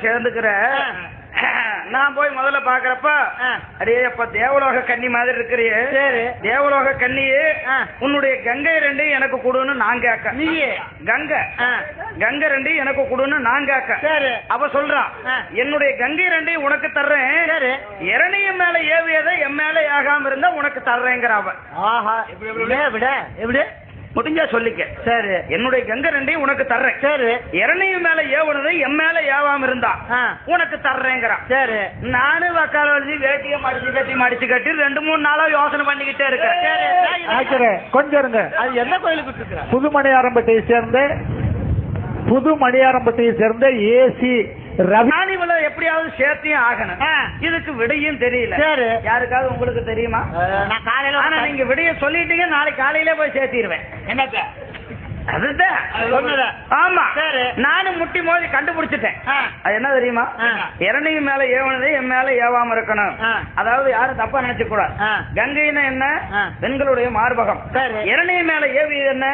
சேர்ந்துக்கிற நான் போய் முதல்ல பாக்குறப்ப ஆ. அடே அப்ப தேவலோக கன்னி மாதிரி இருக்கிறியே சரி. தேவலோக ஆ. உன்னுடைய கங்கை ரெண்டு எனக்கு கொடுன்னு நான் கேட்க நீயே. கங்கை. கங்கை ரெண்டு எனக்கு கொடுன்னு நான் கேட்க சரி. அவ சொல்றான். என்னுடைய கங்கை ரெண்டு உனக்கு தர்றேன் சரி. இரணையும் மேல ஏவியதை என் மேல ஆகாம இருந்தா உனக்கு தர்றேங்கிற அவ ஆஹா விட விட எப்படி முடிஞ்சா சொல்லிக்க. சரி. என்னுடைய கங்கை ரெண்டையும் உனக்கு தர்றேன். சரி. இரணையும் மேல ஏவுனது என் மேல ஏவாம இருந்தா ஆ. உனக்கு தர்றேங்கிறான். சரி. நானும் வக்கால வச்சு வேட்டிய மடிச்சு கட்டி மடிச்சு கட்டி ரெண்டு மூணு நாளா யோசனை பண்ணிக்கிட்டே இருக்கேன். கொஞ்சம் இருங்க. அது என்ன கோயிலுக்கு புது மணியாரம்பட்டியை சேர்ந்த புது மணியாரம்பட்டியை சேர்ந்த ஏசி ரவி நான் இவ்வளவு எப்படியாவது சேர்த்தியும் ஆகணும். இதுக்கு விடையும் தெரியல. சரி. யாருக்காவது உங்களுக்கு தெரியுமா? நான் காலையில ஆனா நீங்க விடைய சொல்லிட்டீங்க நாளைக்கு காலையிலே போய் சேர்த்திருவேன். என்னத்த? நானும் முட்டி மோதி கண்டுபிடிச்சிட்டேன். அது என்ன தெரியுமா. இரணையும் மேல ஏவனது என் மேல ஏவாம இருக்கணும். அதாவது யாரும் தப்பா நினைச்சு கூடாது என்ன. பெண்களுடைய மார்பகம். இரணையும் மேல ஏவியது என்ன.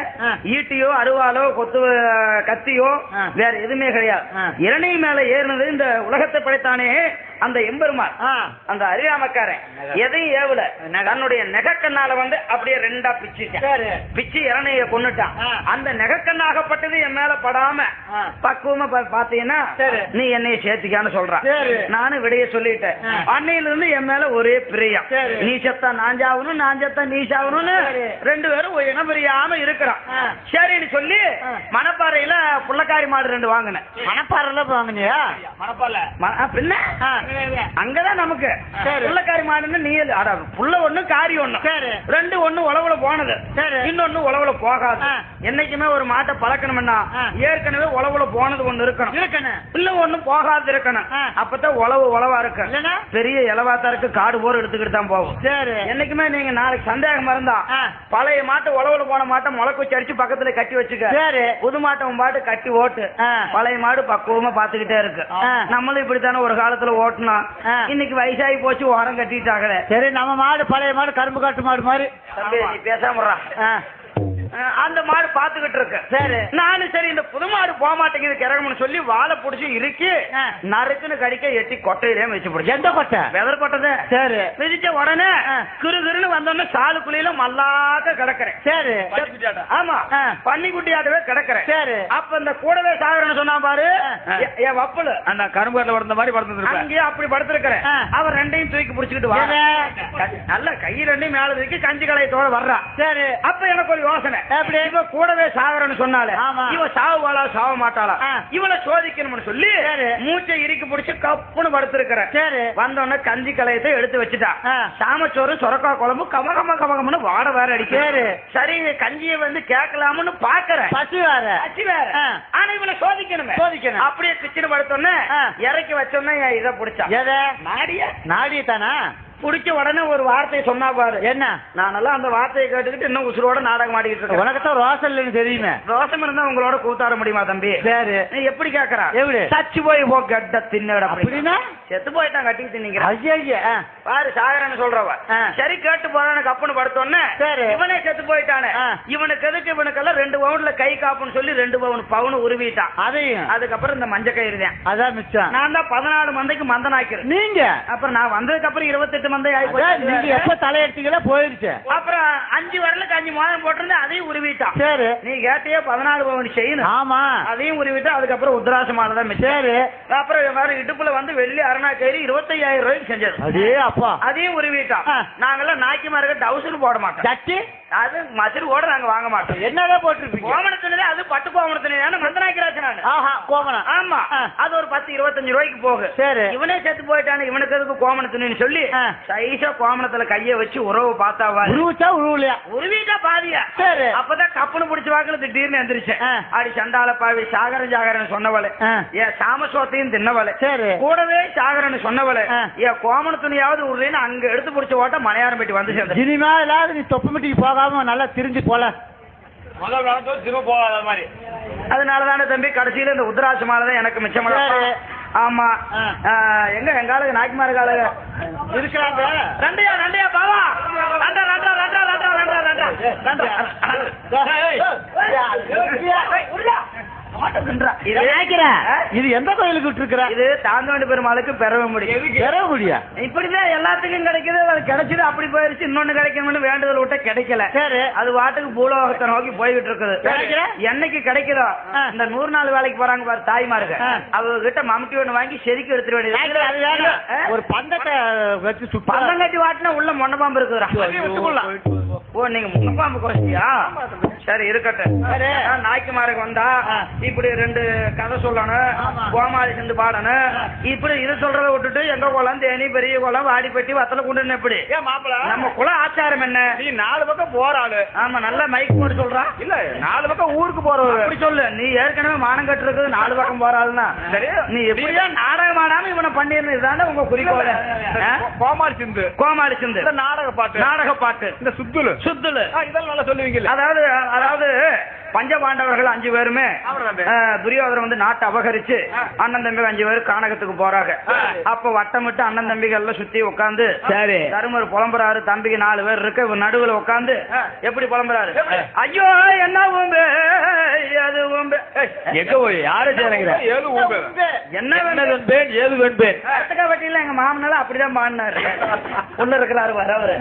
ஈட்டியோ அருவாலோ கொத்து கத்தியோ. வேற எதுவுமே கிடையாது. இரணையும் மேல ஏறினது இந்த உலகத்தை படைத்தானே அந்த எம்பெருமான். அந்த அறியாமக்காரன் எதையும் ஏவல தன்னுடைய நெகக்கண்ணால வந்து அப்படியே ரெண்டா பிச்சுட்டேன் பிச்சு இறனைய கொன்னுட்டான் ஆ. அந்த நெகக்கண்ணாகப்பட்டது என் மேல படாம. பக்குவமா பாத்தீங்கன்னா. நீ என்னைய சேர்த்திக்கான்னு சொல்றான் சரி. நானும் விடைய சொல்லிட்டேன். அன்னையில இருந்து என் மேல ஒரே பிரியம். நீ செத்தா நான் சாவணும் நான் செத்தா நீ சாவணும்னு. ரெண்டு பேரும் ஒரு இனம் பிரியாம இருக்கிறான். சரின்னு சொல்லி. மணப்பாறையில புள்ளக்காரி மாடு ரெண்டு வாங்கினேன் மணப்பாறையில வாங்கினியா மணப்பாறையில ம- ஆ, பின்ன அங்கதான் நமக்கு. புள்ளக்காரி மாடுன்னு நீ. அட புள்ள ஒண்ணு காரி ஒண்ணு சரி. ரெண்டு ஒண்ணு உழவுல போனது. இன்னொன்னு உழவுல போகாது. என்னைக்குமே ஒரு மாட்டை பழக்கணும்னா. ஏற்கனவே உழவுல போனது ஒண்ணு இருக்கணும் இருக்கணும் இல்ல ஒண்ணு போகாது இருக்கணும். அப்பதான் உழவு உழவா இருக்கு? பெரிய இலவாத்தா இருக்கு காடு போர் எடுத்துக்கிட்டு தான் போகும் சரி என்னைக்குமே நீங்க நாளைக்கு சந்தேகமா இருந்தா. பழைய மாட்டை உழவுல போன மாட்டை முளைக்கு அடிச்சு பக்கத்துல கட்டி வச்சுக்க சரி புது மாட்டை பாட்டு கட்டி ஓட்டு. பழைய மாடு பக்குவமா பாத்துக்கிட்டே இருக்கு. நம்மளும் இப்படித்தானே ஒரு காலத்துல ஓட்டணும் ஆ. இன்னைக்கு வயசாகி போச்சு ஓரம் கட்டிட்டாங்களே. சரி நம்ம மாடு பழைய மாடு கரும்பு காட்டு மாடு மாதிரி. பேசாம அந்த மாடு பாத்துக்கிட்டு இருக்கு சரி. நானும் சரி இந்த புது மாடு போக மாட்டேங்குது கிறகம்னு சொல்லி வாழை புடிச்சு இறுக்கி ஆ. நறுக்குன்னு கடிக்க எட்டி கொட்டையிலே வச்சு பிடிச்ச. எந்த கொட்டை? வெதர் கொட்டது சரி. மிதிச்ச உடனே ஆ. கிரு கிருன்னு வந்தோடனே சாலுக்குழியில மல்லாக்க கிடக்குறேன். சரி. ஆமா. ஆ. பன்னிக்குட்டியாட்டவே கிடக்குறேன். சரி. அப்ப இந்த கூடவே சாகரன்னு சொன்னா பாரு என் வப்பலு. அந்த கரும்பு கட்டில வளர்ந்த மாதிரி படுத்துருப்பேன் அங்கேயே அப்படி படுத்திருக்கிறேன். அவர் ரெண்டையும் தூக்கி பிடிச்சுக்கிட்டு வா எது? நல்ல கை ரெண்டையும் மேல தூக்கி கஞ்சி கலையத்தோட வர்றா. சரி. அப்ப எனக்கு ஒரு யோசனை. எப்படி? இவ கூடவே சாகரன்னு சொன்னாலே ஆமா. இவ சாவுவாளா சாவ மாட்டாளா ஆ. இவளை சோதிக்கணும்னு சொல்லி. மூச்சை இறுக்கி பிடிச்சு கப்புன்னு படுத்திருக்கிறேன் சரி வந்தோடனே கஞ்சி கலையத்தை எடுத்து வச்சுட்டா ஆ. சாமச்சோறு சொரக்கா குழம்பு கமகம கமகம்னு வாட வேற அடிக்கு சரி. கஞ்சியை வந்து கேட்கலாம்னு பாக்குறேன் பசி வேற அச்சி வேற. ஆனா இவனை சோதிக்கணுமே சோதிக்கணும். அப்படியே கிச்சன் படுத்தோன்னே. இறக்கி வச்சோன்னே இதை பிடிச்சா நாடிய நாடி தானா புடிச்ச உடனே ஒரு வார்த்தை சொன்னா பாரு. என்ன? நானெல்லாம் அந்த வார்த்தையை கேட்டுக்கிட்டு இன்னும் உசுரோட நாடகம் ஆடிக்கிட்டு இருக்கேன். உனக்குத்தான் ரோசல் இல்லைன்னு தெரியுமே. ரோசம் இருந்தா உங்களோட கூத்தாட முடியுமா தம்பி? சரி நீ எப்படி கேக்குறா? எப்படி? சச்சு போய் போ கட்ட தின்னட அப்படின்னா? செத்து போயிட்டான் கட்டி தின்னிக்கிறேன் ஐயா. பாரு சாகரன்னு சொல்றவ. சரி கேட்டு போறான்னு கப்புன்னு படுத்தோன்னே. இவனே செத்து போயிட்டானே. இவனுக்கு எதுக்கு இவனுக்கெல்லாம் ரெண்டு பவுன்ல கை காப்புன்னு சொல்லி ரெண்டு பவுன் பவுன் உருவிட்டான். அதையும். அதுக்கப்புறம் இந்த மஞ்ச கயிறு தான். அதான் மிச்சம். நான் தான் பதினாலு மந்தைக்கு மந்தனாக்கிறேன். நீங்க? அப்புறம் நான் வந்ததுக்கு அப்புறம் இருபத்தெட்டு மந்தை ஆகி நீங்க எப்ப தலையெடுத்தீங்களோ போயிருச்சு. அப்புறம் அஞ்சு வரலுக்கு அஞ்சு மாதம் போட்டிருந்தேன் அதையும் உருவிட்டான். சரி. நீ கேட்டியே பதினாலு பவுன் செய்யணும். ஆமா. அதையும் உருவிட்டு அதுக்கப்புறம் உத்தராசமான தான் மிச்சம். சரி. அப்புறம் வேற இடுப்புல வந்து வெள்ளி அரணா கயிறு இருபத்தையாயிரம் ரூபாய்க்கு செஞ்சது. அடே அப்பா அதையும் உருவிட்டான் ஆ. நாங்கெல்லாம் நாய்க்குமாருக்கு டவுசர் போட மாட்டோம் சட்டி அது மசிறு கூட நாங்க வாங்க மாட்டோம் என்னதான் போட்டிருப்பீங்க கோமணத்தினே அது பட்டு கோமணத்தினே மந்த நாய்க்கிறாச்சு நானு ஆஹா கோமணம் ஆமா. அது ஒரு பத்து இருபத்தஞ்சு ரூபாய்க்கு போகு சரி. இவனே செத்து போயிட்டானு இவனுக்கு எதுக்கு கோமணத்தினு சொல்லி. சைஸா கோமணத்துல கைய வச்சு உறவு பார்த்தாவா உருவிச்சா உருவலையா உருவிட்டா பாதியா சரி. அப்பதான் கப்புனு பிடிச்ச வாக்குல திடீர்னு எந்திரிச்சேன். அடி சண்டால பாவி சாகரன் சாகரன் சொன்னவளே. ஏன் சாமசோத்தையும் தின்னவளே சரி. கூடவே சாகரன் சொன்னவளே. ஏன் கோமண உருளின்னு அங்க எடுத்து பிடிச்ச ஓட்ட மலையாரம் போயிட்டு வந்து சேர்ந்து இனிமே இல்லாத நீ தொப்பு மிட்டிக்கு போகாம நல்லா திரிஞ்சு போல முதல் திரும்ப போகாத மாதிரி அதனாலதானே தம்பி கடைசியில இந்த உத்தராட்சி மாலை தான் எனக்கு மிச்சம் சரி. ஆமா எங்க எங்காளுக்கு நாய்க்குமாரு காலுங்க இருக்கிறாங்க ரெண்டையா ரெண்டையா பாவா ரெண்டா ரெண்டா ரெண்டா ரெண்டா ரெண்டா ரெண்டா ரெண்டா. இது இது எந்த கோயிலுக்கு விட்டுருக்குற? இது தாந்தோண்டி பெருமாளுக்கு பெறவே முடியும் பெற முடியா? இப்படிதான் எல்லாத்துக்கும் கிடைக்குது. அது கிடைச்சது அப்படி போயிருச்சு. இன்னொன்னு கிடைக்கணும்னு வேண்டுதல் விட்ட கிடைக்கல. சரி. அது வாட்டுக்கு பூலோகத்தை நோக்கி போய்கிட்டு இருக்குது? என்னைக்கு கிடைக்குதோ. இந்த நூறு நாள் வேலைக்கு போறாங்க பாரு தாய்மாருங்க. அவங்க கிட்ட மம்முட்டி ஒண்ணு வாங்கி செதுக்கி எடுத்துட வேண்டியது? ஒரு பந்தத்தை வச்சு சுத்தம் பந்தங்கட்டி வாட்டினா உள்ள மொன்னபாம்பு இருக்குதுடா. ஓ நீங்க முன்னப்பாம்பு கோஷ்டியா? சரி இருக்கட்டும். நாய்க்குமாருக்கு வந்தா. இப்படி ரெண்டு கதை சொல்லணும். கோமாளி சென்று பாடணும். இப்படி இது சொல்றதை விட்டுட்டு எங்க குளம் தேனி பெரிய குளம் வாடிப்பட்டி வத்தல குண்டு எப்படி? ஏன் மாப்பிள. நம்ம குல ஆச்சாரம் என்ன? நீ நாலு பக்கம் போற ஆளு. ஆமா நல்ல மைக் போட்டு சொல்றான் இல்ல நாலு பக்கம் ஊருக்கு போறவரு. அப்படி சொல்லு. நீ ஏற்கனவே மானம் கட்டு இருக்குது நாலு பக்கம் போறாள்னா சரி. நீ எப்படியா நாடகம் ஆடாம இவனை பண்ணிருந்தது இதுதானே உங்க குறிக்கோள்? கோமாளி சிந்து. கோமாளி சிந்து. நாடக பாட்டு. நாடக பாட்டு. இந்த சுத்துலு. சுத்துலு. இதெல்லாம் நல்லா சொல்லுவீங்கல்ல. அதாவது அதாவது பஞ்ச பாண்டவர்கள் அஞ்சு பேருமே துரியோதனன் வந்து நாட்டை அபகரிச்சு. அண்ணன் தம்பிகள் அஞ்சு பேர் கானகத்துக்கு போறாங்க. அப்ப வட்டமிட்டு அண்ணன் தம்பிகள் எல்லாம் சுத்தி உட்காந்து சரி. தருமர் புலம்புறாரு தம்பிக்கு நாலு பேர் இருக்கு இவர் நடுவுல உட்காந்து. எப்படி புலம்புறாரு? ஐயோ என்ன ஊம்பு அது ஊம்பு எங்க போய் யாரு ஊம்பு என்ன வேணும் ஏது வெண்பேன் கட்டக்காவட்டியில எங்க மாமனால அப்படிதான் பாடினாரு ஒண்ணு இருக்கிறாரு வர அவரு.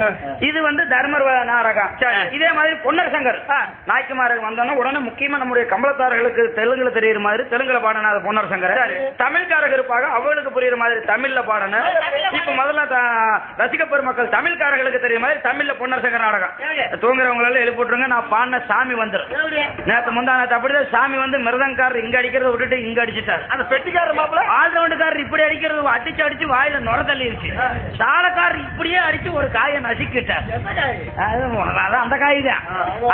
இது வந்து தர்மர் சரி. இதே மாதிரி பொன்னர் சங்கர் நாய்க்குமாருக்கு வந்தோன்னா உடனே முக்கியமா நம்முடைய கம்பளத்தார்களுக்கு தெலுங்குல தெரியுற மாதிரி தெலுங்குல பாடணும் அது பொன்னர் சங்கர் தமிழ்காரங்க இருப்பாங்க அவங்களுக்கு புரியுற மாதிரி தமிழ்ல பாடணும் இப்ப முதல்ல ரசிக பெருமக்கள் தமிழ்காரர்களுக்கு தெரியுற மாதிரி தமிழ்ல பொன்னர் சங்கர் நாடகம். தூங்குறவங்க எல்லாம் எழுப்பி விட்டுருங்க நான் பாடின சாமி வந்துரும். நேத்து முந்தா நேத்து அப்படிதான் சாமி வந்து மிருதங்காரர் இங்க அடிக்கிறத விட்டுட்டு இங்க அடிச்சுட்டாரு. அந்த பெட்டிக்காரர் மாப்பிள ஆல்ரவுண்டுக்காரர் இப்படி அடிக்கிறது அடிச்சு அடிச்சு வாயில நுர தள்ளிருச்சு. சாலக்காரர் இப்படியே அடிச்சு ஒரு காயை நசுக்கிட்டார். அந்த காய் தான்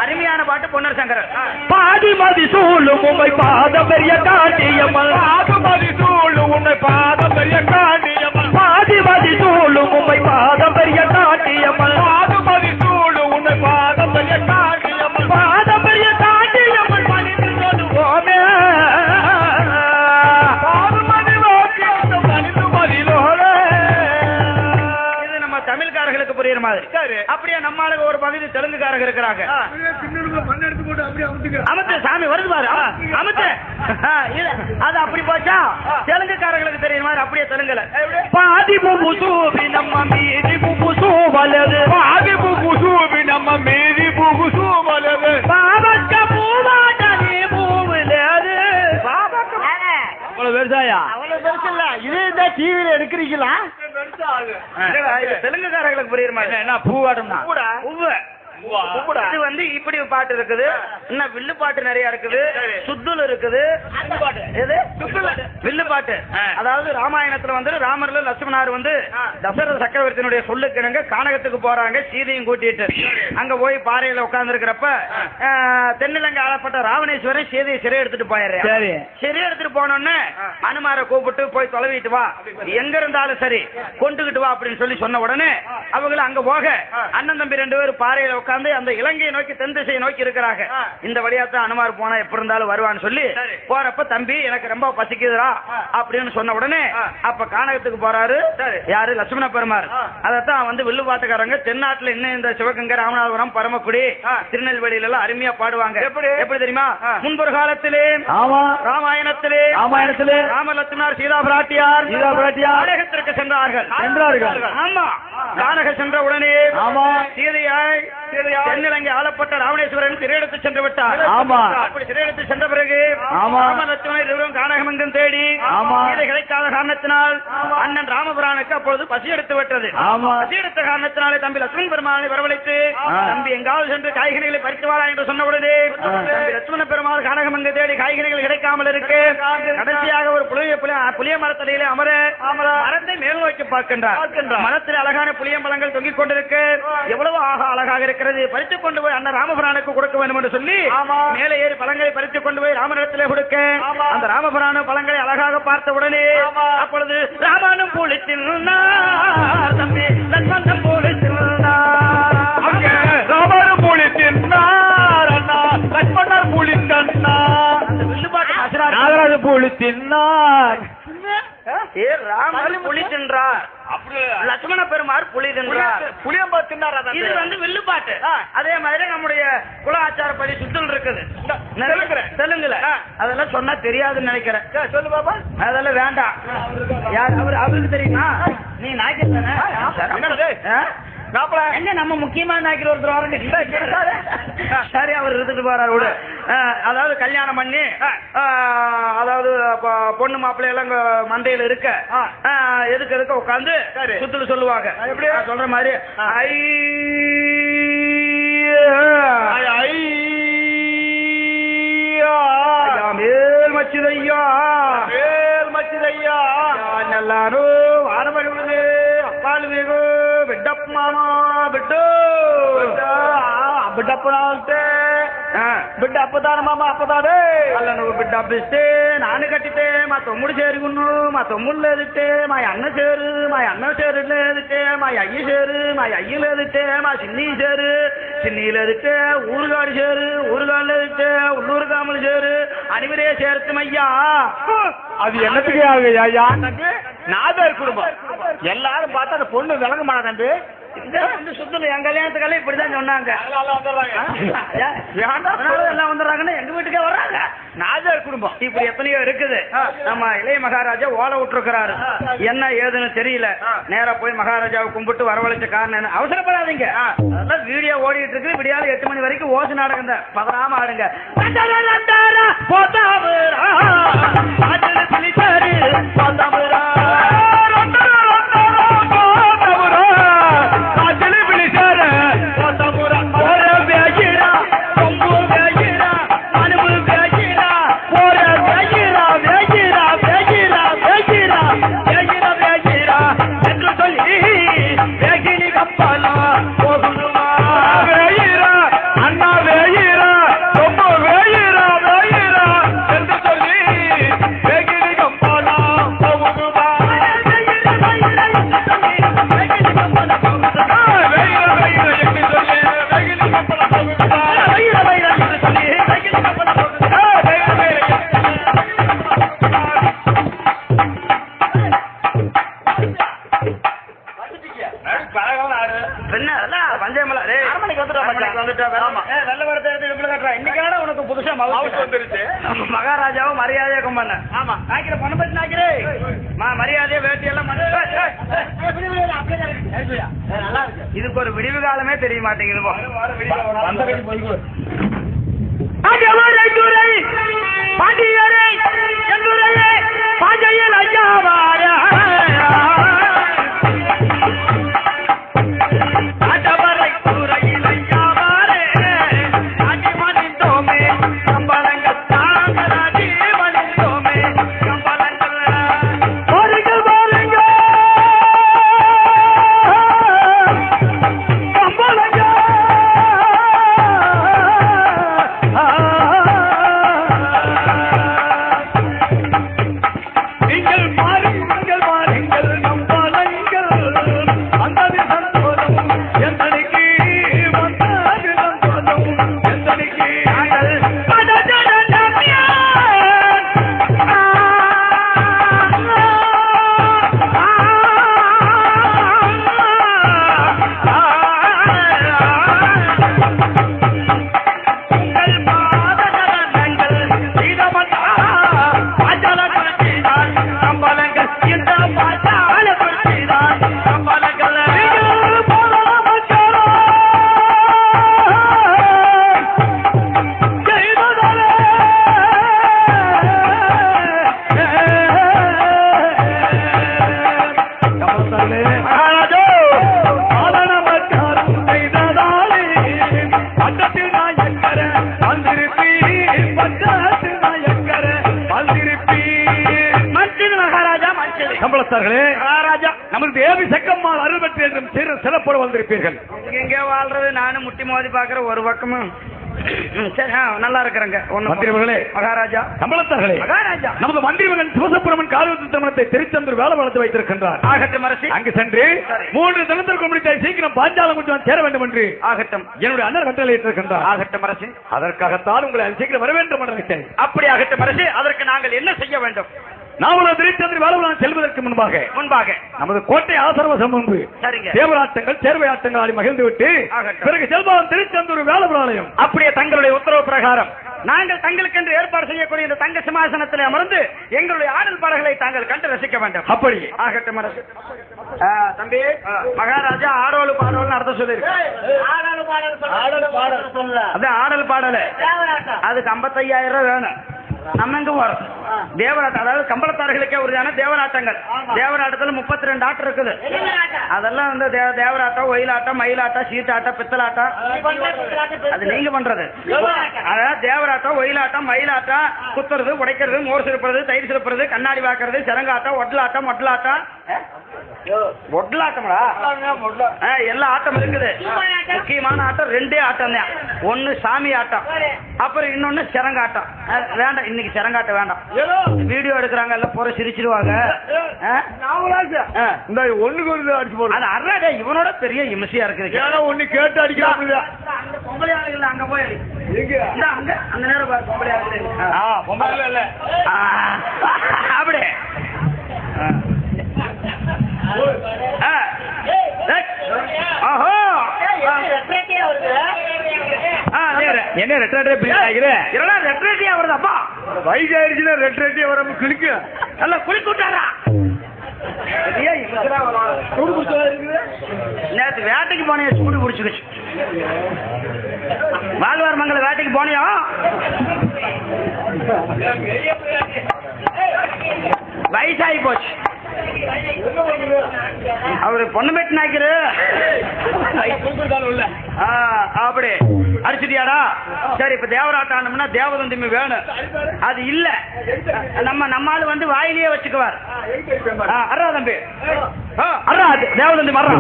அருமையான பாட்டு பொன்னர் சங்கர் பாதிமதி சூழும் உமை பாத பெரிய காட்டியம்மல் பாகுபதி சூழு உன்னை பாதம் பெரிய காண்டியம்மன் பாதிமதி சூழும் உமை பாத பெரிய காட்டியம்மல் பாகுபதி சூழு உன்னை பாதம் பெரிய காண்டியம்மன் பாத பெரிய காட்டியம்மல் மாதிரி சரி. அப்படியே நம்ம ஆளுங்க ஒரு பகுதி தெலுங்குக்காரங்க இருக்கிறாங்க. அமுத்து சாமி வருது பாரு. இது அது அப்படி போச்சா? தெலுங்குக்காரங்களுக்கு தெரியுற மாதிரி அப்படியே தெலுங்குல. பாதி புகுசூபி நம்ம மீதி புகுசூவலது பாதி புகுசூபி நம்ம மீதி புகுசூமலது பாவக்க பூவாட்டனே பூவிலது. அவ்வளவு பெருசாயா? அவ்வளவு பெருசு இல்ல. இது இந்த டிவியில எடுக்கிறீங்களா? தெலுங்குக்காரங்களுக்கு புரியுற மாதிரி என்ன பூவாட்டம்னா உவ்வு. பூவா? இது வந்து இப்படி பாட்டு இருக்குது. இன்னும் வில்லு பாட்டு நிறைய இருக்குது. சுத்துல் இருக்குது. எது? வில்லு பாட்டு. அதாவது ராமாயணத்துல வந்து ராமர்ல லட்சுமணார் வந்து தசரத சக்கரவர்த்தியினுடைய சொல்லுக்கிணங்க கானகத்துக்கு போறாங்க சீதையும் கூட்டிட்டு. அங்க போய் பாறையில உட்கார்ந்து இருக்கிறப்ப தென்னிலங்கை ஆளப்பட்ட ராவணேஸ்வரன் சீதையை சிறை எடுத்துட்டு போயிடுறேன். சிறை எடுத்துட்டு போனோன்னு அனுமாரை கூப்பிட்டு போய் தொலைவிட்டு வா. எங்க இருந்தாலும் சரி கொண்டுகிட்டு வா அப்படின்னு சொல்லி சொன்ன உடனே அவங்களும் அங்க போக அண்ணன் தம்பி ரெண்டு பேரும் பாறையில உட்கார்ந்து அந்த இலங்கையை நோக்கி தென் திசையை நோக்கி இருக்கிறாங்க. இந்த வழியாத்தான் அனுமார் போனா எப்படி இருந்தாலும் வருவான்னு சொல்லி. போறப்ப தம்பி எனக்கு ரொம்ப பசிக்குதுடா அப்படின்னு சொன்ன உடனே அப்ப கானகத்துக்கு போறாரு. யாரு? லட்சுமண பெருமாள். அதத்தான் வந்து வில்லு பாட்டுக்காரங்க தென்னாட்டுல இன்னும் இந்த சிவகங்கை ராமநாதபுரம் பரமக்குடி திருநெல்வேலியில எல்லாம் அருமையா பாடுவாங்க. எப்படி? எப்படி தெரியுமா? முன்பொரு காலத்திலே ஆமா. ராமாயணத்திலே ராமாயணத்திலே. ராம லட்சுமணர் சீதா பிராட்டியார் சீதா பிராட்டியார் கானகத்திற்கு சென்றார்கள். சென்றார்கள். ஆமா. கானக சென்ற உடனே ஆமா. சீதையாய் தென்னிலங்கை ஆளப்பட்ட ராவணேஸ்வரன் சிறையெடுத்து சென்று விட்டார் ஆமா. அப்படி சிறையெடுத்து சென்ற பிறகு ஆமா. ராம லட்சுமணர் இருவரும் கானகம் எங்கும் தேடி ஆமா. சீதை கிடைக்காத காரணத்தினால் அண்ணன் ராமபுரானுக்கு அப்பொழுது பசி எடுத்து விட்டது ஆமா. பசி எடுத்த காரணத்தினாலே தம்பி லட்சுமண் பெருமானை வரவழைத்து. தம்பி எங்காவது சென்று காய்கனிகளை பறித்து என்று சொன்ன உடனே தம்பி லட்சுமண பெருமாள் கானகம் எங்கு தேடி காய்கனிகள் கிடைக்காமல் இருக்கு. கடைசியாக ஒரு புளிய புளிய மரத்தடியிலே அமர மரத்தை மேல் நோக்கி பார்க்கின்றார். மரத்தில் அழகான புளிய பழங்கள் தொங்கிக் கொண்டிருக்கு. எவ்வளவு ஆக அழகாக இருக்கிறது. பறித்துக் கொண்டு போய் அண்ணன் ராமபுரானுக்கு கொடுக்க வேண்டும் என்று சொல்லி மேலே ஏறி பழங்களை பறித்துக் கொண்டு போய் ராமனிடத்திலே கொடுக்க. அந்த ராமபுரான பழங்களை அழகாக பார்த்த உடனே அப்பொழுது ராமானும் பூலி தின்னார் தம்பி நாகராஜ புலி தின்னார். ஏ ராமர் புலி தின்றார். அப்படி லட்சுமண பெருமாள் புலி தின்றார். புளியம்பா தின்னாரா இது வந்து வில்லுப்பாட்டு. அதே மாதிரி நம்முடைய குல ஆச்சாரப்படி சுத்தல் இருக்குது. தெலுங்குல. தெலுங்குல. அதெல்லாம் சொன்னா தெரியாதுன்னு நினைக்கிறேன். சொல்லு பாப்பா. அதெல்லாம் வேண்டாம். யார் அவரு அவருக்கு தெரியுமா? நீ நாய்க்கர் தானே? மாப்பிள. என்ன நம்ம முக்கியமான நாய்க்கு ஒருத்தர் வரங்க சரி அவர் இருந்துட்டு போறாரு விடு. அதாவது கல்யாணம் பண்ணி அதாவது பொண்ணு மாப்பிள்ளை எல்லாம் மந்தையில இருக்க. எதுக்கு இருக்க உட்காந்து சுத்துட்டு சொல்லுவாங்க. எப்படி? சொல்ற மாதிரி ஐ மேல் மச்சிதையா மேல் மச்சிதையா எல்லாரும் ஆரம்பம் அப்பாலு வேகும் బిడ్డప్ మామా బిడ్డు బిడ్డప్పనాలంటే బిడ్డ అప్పదాను మామ అప్పదాదే వాళ్ళ నువ్వు బిడ్డ అప్పిస్తే నాన్న కట్టితే మా తమ్ముడు చేరుకున్ను మా తమ్ముడు లేదితే మా అన్న చేరు మా అన్న చేరు లేదితే మా అయ్యి చేరు మా అయ్యి లేదితే మా చిన్ని చేరు చిన్ని లేదితే ఊరుగాడు చేరు ఊరుగాడు లేదితే உள்ளூர் காமல் சேரு அனைவரே சேர்த்துமையா அது என்னத்துக்கு ஆகையா யாருக்கு நாதர் குடும்பம் எல்லாரும் பார்த்தா அந்த பொண்ணு விளங்க மாட்டா தம்பி இந்த வந்து சுத்தல என் கல்யாணத்துக்கெல்லாம் இப்படிதான் சொன்னாங்க எல்லாம் வந்துடுறாங்கன்னா எங்க வீட்டுக்கே வர்றாங்க நாதர் குடும்பம் இப்படி எத்தனையோ இருக்குது நம்ம இளைய மகாராஜா ஓலை விட்டுருக்கிறாரு என்ன ஏதுன்னு தெரியல நேரா போய் மகாராஜாவை கும்பிட்டு வரவழைச்ச காரணம் என்ன அவசரப்படாதீங்க அதெல்லாம் வீடியோ ஓடிட்டு இருக்கு விடியால எட்டு மணி வரைக்கும் ஓசு நாடகம் தான் பதறாம ஆடுங்க போதாமரா. மகாராஜாவும் மரியாதையா கும்பிட ஆமா. நாய்க்கிற பணம் பத்தி நாய்க்கிறே மா மரியாதையா வேட்டி எல்லாம். நல்லா இருக்கு. இதுக்கு ஒரு விடிவு காலமே தெரிய மாட்டேங்குது போ. வந்த கட்டி போய் அகவரை துரை, பாண்டியரை, எங்குரையே, பாஞ்சையில் பாக்குற ஒரு பக்கமும். ம், சரி ஆ, நல்லா இருக்கிறேங்க. ஒண்ணு மந்திரிகளே மகாராஜா. கம்பளத்தார்களே மகாராஜா. நமது மந்திரி மகன் சிவசுப்பிரமன் கால்வத்து திருமணத்தை திருச்செந்தூர் வேலை வளர்த்து வைத்திருக்கின்றார். ஆகட்டும் அரசி. அங்கு சென்று. மூன்று தினத்திற்கு முடித்த சீக்கிரம் பாஞ்சாலம் கொஞ்சம் சேர வேண்டும் என்று ஆகட்டும். என்னுடைய அண்ணன் கட்டளையிட்டிருக்கின்றார் ஆகட்டும் அரசி. அதற்காகத்தான் உங்களை சீக்கிரம் வர வேண்டும் என்று அப்படி ஆகட்டும் அரசி. அதற்கு நாங்கள் என்ன செய்ய வேண்டும்? நாமளும் திருச்சந்திரி வேலவனம் செல்வதற்கு முன்பாக முன்பாக. நமது கோட்டை ஆசர்வசம் முன்பு சரிங்க. தேவராட்டங்கள் சேர்வையாட்டங்கள் ஆடி மகிழ்ந்து விட்டு. பிறகு செல்வம் திருச்செந்தூர் வேலவனாலயம் அப்படியே தங்களுடைய உத்தரவு பிரகாரம். நாங்கள் தங்களுக்கென்று ஏற்பாடு செய்யக்கூடிய இந்த தங்க சிம்மாசனத்தில் அமர்ந்து எங்களுடைய ஆடல் பாடல்களை தாங்கள் கண்டு ரசிக்க வேண்டும். அப்படி ஆகட்டும் அரசு. தம்பி மகாராஜா ஆடோலு பாடல் அர்த்தம் சொல்லிருக்கு அது ஆடல் பாடல் அதுக்கு 55000 ரூபாய் வேணும். நம்ம எங்க போறோம்? தேவராட்டம் அதாவது கம்பளத்தார்களுக்கே உறுதியான தேவராட்டங்கள். தேவராட்டத்துல முப்பத்தி ரெண்டு ஆட்டம் இருக்குது அதெல்லாம் வந்து தேவராட்டம் ஒயிலாட்டம் மயிலாட்டம் சீட்டாட்டம் பித்தலாட்டம் அது நீங்க பண்றது. அதாவது தேவராட்டம் ஒயிலாட்டம் மயிலாட்டம் குத்துறது உடைக்கிறது மோர் சிறப்புறது தயிர் சிறப்புறது கண்ணாடி வாக்குறது சிறங்காட்டம் ஒட்டலாட்டம்டா. ஆ, எல்லா ஆட்டம் இருக்குது. முக்கியமான ஆட்டம் ரெண்டே ஆட்டம் தான் ஒன்னு சாமி ஆட்டம். அப்புறம் இன்னொன்னு சிறங்காட்டம் வேண்டாம். இன்னைக்கு சிறங்காட்டம் வேண்டாம் வீடியோ எடுக்கிறாங்க எல்லாம் போற சிரிச்சிருவாங்க. இந்த ஒண்ணுக்கு ஒரு அடிச்சு போடுறேன் அது அறாடே இவனோட பெரிய இம்சையா இருக்குது ஏன்னா ஒண்ணு கேட்டு அடிக்கிறாங்க அந்த பொம்பளை ஆளுகள் அங்க போய் அங்க அந்த நேரம் பொம்பளை ஆளுகள். பொம்பளை இல்ல ஆ, அப்படி ஆ. ஆ. ஏய். ஆஹோ. என்ன ரெட்டே பிரியாகிற என்னடா ரெட் ரெட்டியா வருது அப்பா வயசு ஆயிடுச்சுன்னா ரெட்டு ரெட்டி வர கிளிக்க. நல்லா குளிக்க விட்டாரா? வரும். நேத்து வேட்டைக்கு போனியா சூடு பிடிச்சுக்கிச்சு வாழ்வார் மங்கள வேட்டைக்கு போனியா? வயசாகி போச்சு. அவரு பொண்ணு பெட்டு நாய்க்கிரு ஆ, அப்படி. அடிச்சிட்டியாடா? சரி இப்ப தேவராட்டம் ஆனோம்னா தேவதந்திமி வேணும். அது இல்ல. நம்ம நம்ம ஆளு வந்து வாயிலேயே வச்சுக்குவார். ஆ, அர்றா தம்பி. தே- தேவதந்தி மர்றா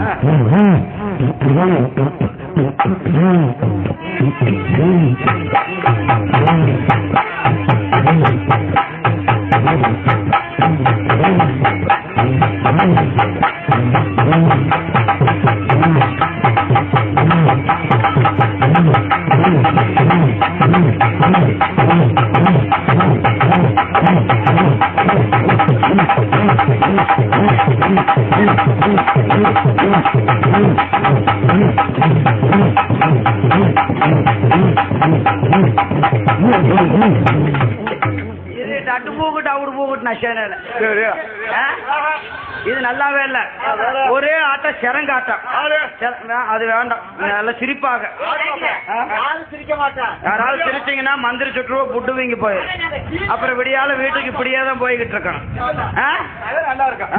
ஆ. இது Thank you. இது நல்லாவே இல்ல. ஒரே ஆட்டம் சிறங்காட்டம். அது வேண்டாம். நல்ல சிரிப்பாக? யாராவது சிரிச்சீங்கன்னா மந்திரி சுற்றுவா புட்டுவீங்க போய். அப்புறம் விடியால வீட்டுக்கு இப்படியே தான் போய்கிட்டு இருக்கணும்? நல்லா இருக்கும்.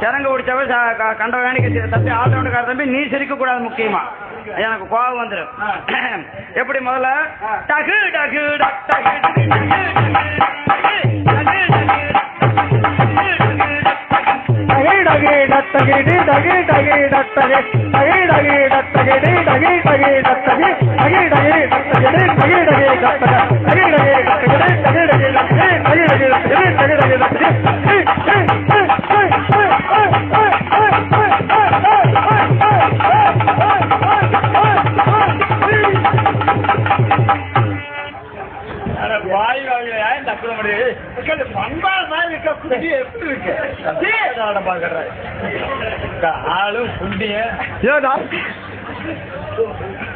சிறங்க பிடிச்சவ ச- க- கண்ட வேணிக்கு தம்பி ஆட்டோண்டுக்கார தம்பி நீ சிரிக்க கூடாது முக்கியமா? எனக்கு கோபம் வந்துடும் எப்படி முதல்ல? டகு டகு டகு டகு. அட வாய் வாயில ஏன் தக்குற முடியாது பண்பாடு மாதிரி இருக்க குண்டி எப்படி இருக்கு ஆட பாக்குற ஆளும் குண்டிய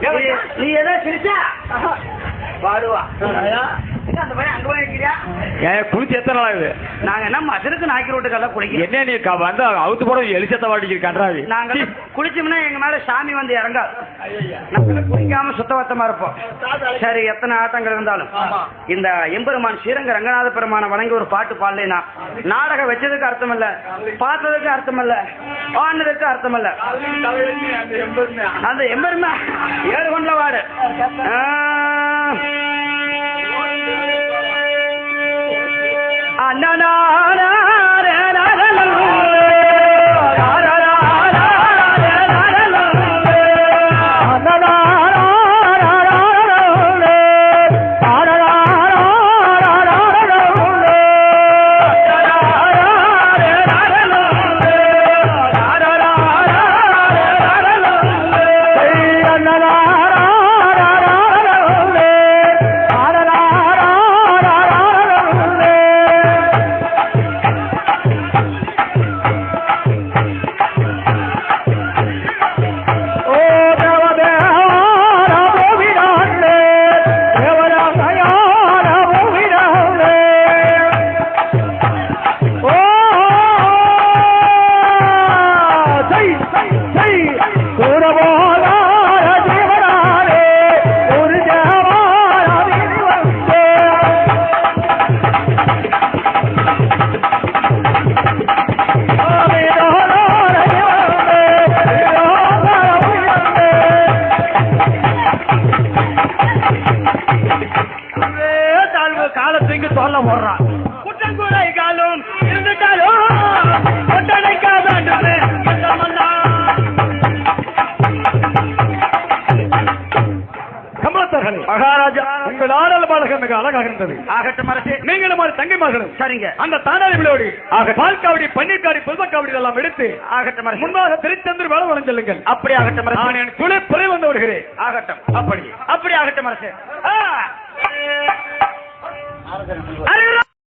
நீ- நீ ஏதோ சிரிச்சா? பாடுவா. குளிச்சு எத்தனை நாள் ஆகுது நாங்க என்ன மசருக்கு நாய்க்கு ரோட்டுக்கெல்லாம் குளிக்கிறோம் என்ன நீ வந்து அவுத்து போட எலிச்சத்த வாடிக்கு கன்றாவி? நாங்க குளிச்சோம்னா எங்க மேல சாமி வந்து இறங்காது நாங்க குளிக்காம சுத்தபத்தமா இருப்போம். சரி எத்தனை ஆட்டங்கள் இருந்தாலும். இந்த எம்பெருமான் ஸ்ரீரங்க ரங்கநாத பெருமான வணங்கி ஒரு பாட்டு பாடலைனா நாடகம் வச்சதுக்கு அர்த்தம் இல்ல பார்த்ததுக்கு அர்த்தம் இல்ல ஆனதுக்கு அர்த்தம் இல்ல அந்த எம்பெருமா ஏழு கொண்ட வாடு na na na. இருந்தது ஆகட்டும் அரசே. நீங்களும் அது தங்கை மகளும். சரிங்க. அந்த தானாரி விளையாடி பால் காவடி பன்னீர் காவடி புதும காவடி எல்லாம் எடுத்து ஆகட்டும் அரசே. முன்பாக திருச்செந்தூர் வேலை வளஞ்செல்லுங்கள் அப்படி ஆகட்டும் அரசே. நான் என் குழு குறை வந்து வருகிறேன் ஆகட்டும். அப்படி அப்படி ஆகட்டும் அரசே.